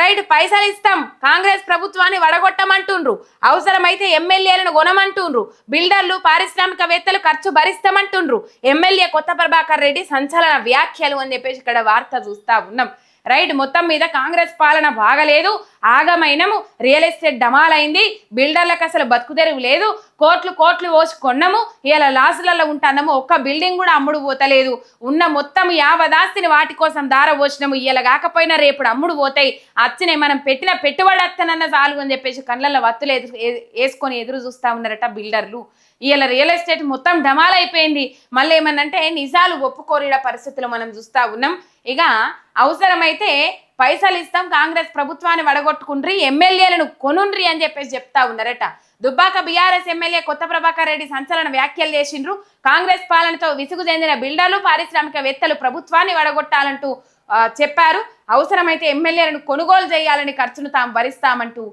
Right పైసలు ఇస్తాం. కాంగ్రెస్ ప్రభుత్వాన్ని వడగొట్టమంటుండ్రు. అవసరమైతే ఎమ్మెల్యేలను కొనమంటుండ్రు. బిల్డర్లు పారిశ్రామికవేత్తలు ఖర్చు భరిస్తామంటుండ్రు. ఎమ్మెల్యే కొత్త ప్రభాకర్ రెడ్డి సంచలన వ్యాఖ్యలు అని చెప్పేసి ఇక్కడ వార్త చూస్తా ఉన్నాం. రైట్ మొత్తం మీద కాంగ్రెస్ పాలన బాగలేదు ఆగమైనము రియల్ ఎస్టేట్ డమాలైంది బిల్డర్లకు అసలు బతుకుదెరువు లేదు కోట్లు కోట్లు పోసి కొన్నము ఇలా లాసులలో ఉంటాము ఒక్క బిల్డింగ్ కూడా అమ్ముడు పోతలేదు ఉన్న మొత్తం యావదాస్తిని వాటి కోసం దార పోసినాము ఇలా కాకపోయినా రేపు అమ్ముడు పోతాయి అచ్చినాయి మనం పెట్టిన పెట్టుబడి అత్తనన్న చాలు అని చెప్పేసి కళ్ళల్లో వత్తులు ఎదురు వేసుకొని ఎదురు చూస్తా ఉన్నారట బిల్డర్లు. ఇలా రియల్ ఎస్టేట్ మొత్తం డమాల్ అయిపోయింది మళ్ళీ ఏమన్నంటే నిజాలు ఒప్పుకోరిడ పరిస్థితులు మనం చూస్తా ఉన్నాం. ఇక అవసరమైతే పైసలు ఇస్తాం కాంగ్రెస్ ప్రభుత్వాన్ని వడగొట్టుకుండ్రి ఎమ్మెల్యేలను కొనుండ్రి అని చెప్పేసి చెప్తా ఉన్నారట. దుబ్బాక బీఆర్ఎస్ ఎమ్మెల్యే కొత్త ప్రభాకర్ రెడ్డి సంచలన వ్యాఖ్యలు చేసిండ్రు. కాంగ్రెస్ పాలనతో విసుగు చెందిన బిల్డర్లు పారిశ్రామికవేత్తలు ప్రభుత్వాన్ని వడగొట్టాలంటూ చెప్పారు. అవసరమైతే ఎమ్మెల్యేలను కొనుగోలు చేయాలని ఖర్చును తాము భరిస్తామంటూ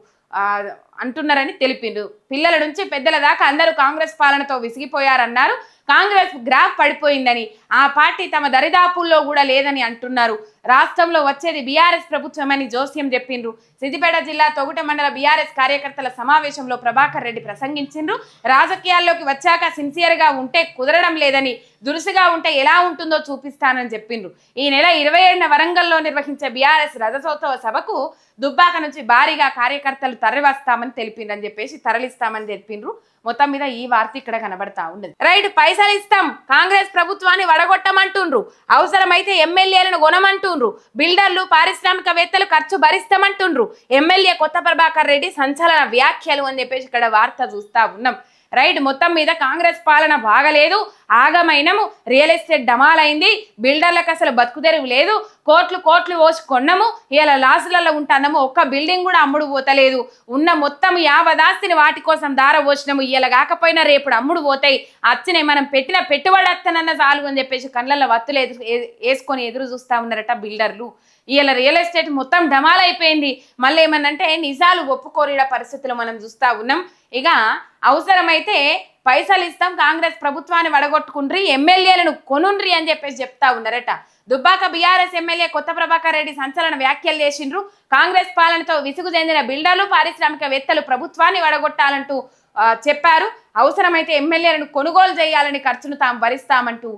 అంటున్నారని తెలిపిండు. పిల్లల నుంచి పెద్దల దాకా అందరూ కాంగ్రెస్ పాలనతో విసిగిపోయారన్నారు. కాంగ్రెస్ గ్రాఫ్ పడిపోయిందని ఆ పార్టీ తమ దరిదాపుల్లో కూడా లేదని అంటున్నారు. రాష్ట్రంలో వచ్చేది బీఆర్ఎస్ ప్రభుత్వమని జోస్యం చెప్పిండ్రు. సిద్దిపేట జిల్లా తొగుట మండల బీఆర్ఎస్ కార్యకర్తల సమావేశంలో ప్రభాకర్ రెడ్డి ప్రసంగించిండ్రు. రాజకీయాల్లోకి వచ్చాక సిన్సియర్గా ఉంటే కుదరడం లేదని దురుసుగా ఉంటే ఎలా ఉంటుందో చూపిస్తానని చెప్పిండ్రు. ఈ నెల ఇరవై ఏడున వరంగల్లో నిర్వహించే బీఆర్ఎస్ రథసోత్సవ సభకు దుబ్బాక నుంచి భారీగా కార్యకర్తలు తరలివస్తామని తెలిపిండ్రు చెప్పేసి తరలిస్తామని తెలిపిండ్రు. మొత్తం మీద ఈ వార్త ఇక్కడ కనబడతా ఉన్నది. రైట్ పైసలు ఇస్తాం. కాంగ్రెస్ ప్రభుత్వాన్ని వడగొట్టమంటుండ్రు. అవసరమైతే ఎమ్మెల్యేలను కొనమంటుండ్రు. బిల్డర్లు పారిశ్రామికవేత్తలు ఖర్చు భరిస్తామంటుండ్రు. ఎమ్మెల్యే కొత్త ప్రభాకర్ రెడ్డి సంచలన వ్యాఖ్యలు అని చెప్పేసి ఇక్కడ వార్త చూస్తా ఉన్నాం. రైట్ మొత్తం మీద కాంగ్రెస్ పాలన బాగలేదు ఆగమైనము రియల్ ఎస్టేట్ డమాలైంది బిల్డర్లకు అసలు బతుకుదెరువు లేదు కోట్లు కోట్లు పోసి కొన్నము ఇలా లాసులలో ఉంటాము ఒక్క బిల్డింగ్ కూడా అమ్ముడు పోతలేదు ఉన్న మొత్తం యావదాస్తిని వాటి కోసం దార పోసినాము ఇలా కాకపోయినా రేపు అమ్ముడు పోతాయి అచ్చినాయి మనం పెట్టిన పెట్టుబడి అత్తనన్న చాలు అని చెప్పేసి కళ్ళల్లో వత్తులు ఎదురు వేసుకొని ఎదురు చూస్తా ఉన్నారట బిల్డర్లు. ఇలా రియల్ ఎస్టేట్ మొత్తం డమాల్ అయిపోయింది మళ్ళీ ఏమన్నంటే నిజాలు ఒప్పుకోరిడ పరిస్థితులు మనం చూస్తా ఉన్నాం. ఇక అవసరమైతే పైసలు ఇస్తాం కాంగ్రెస్ ప్రభుత్వాన్ని వడగొట్టుకుండ్రి ఎమ్మెల్యేలను కొనుండ్రి అని చెప్పేసి చెప్తా ఉన్నారట. దుబ్బాక బీఆర్ఎస్ ఎమ్మెల్యే కొత్త ప్రభాకర్ రెడ్డి సంచలన వ్యాఖ్యలు చేసిండ్రు. కాంగ్రెస్ పాలనతో విసుగు చెందిన బిల్డర్లు పారిశ్రామికవేత్తలు ప్రభుత్వాన్ని వడగొట్టాలంటూ చెప్పారు. అవసరమైతే ఎమ్మెల్యేలను కొనుగోలు చేయాలని ఖర్చును తాము భరిస్తామంటూ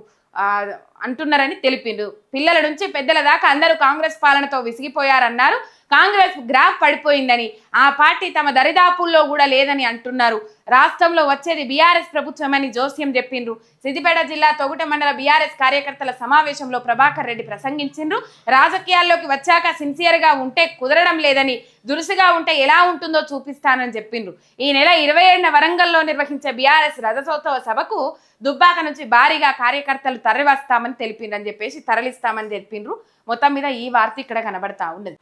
అంటున్నారని తెలిపిండు. పిల్లల నుంచి పెద్దల దాకా అందరూ కాంగ్రెస్ పాలనతో విసిగిపోయారన్నారు. కాంగ్రెస్ గ్రాఫ్ పడిపోయిందని ఆ పార్టీ తమ దరిదాపుల్లో కూడా లేదని అంటున్నారు. రాష్ట్రంలో వచ్చేది బీఆర్ఎస్ ప్రభుత్వమని జోస్యం చెప్పిండ్రు. సిద్దిపేట జిల్లా తొగుట మండల బీఆర్ఎస్ కార్యకర్తల సమావేశంలో ప్రభాకర్ రెడ్డి ప్రసంగించిండ్రు. రాజకీయాల్లోకి వచ్చాక సిన్సియర్గా ఉంటే కుదరడం లేదని దురుసుగా ఉంటే ఎలా ఉంటుందో చూపిస్తానని చెప్పిండ్రు. ఈ నెల ఇరవై ఏడున వరంగల్లో నిర్వహించే బీఆర్ఎస్ రథసోత్సవ సభకు దుబ్బాక నుంచి భారీగా కార్యకర్తలు తరలివస్తామని తెలిపిండ్రు చెప్పేసి తరలిస్తామని తెలిపిండ్రు. మొత్తం మీద ఈ వార్త ఇక్కడ కనబడతా ఉన్నది.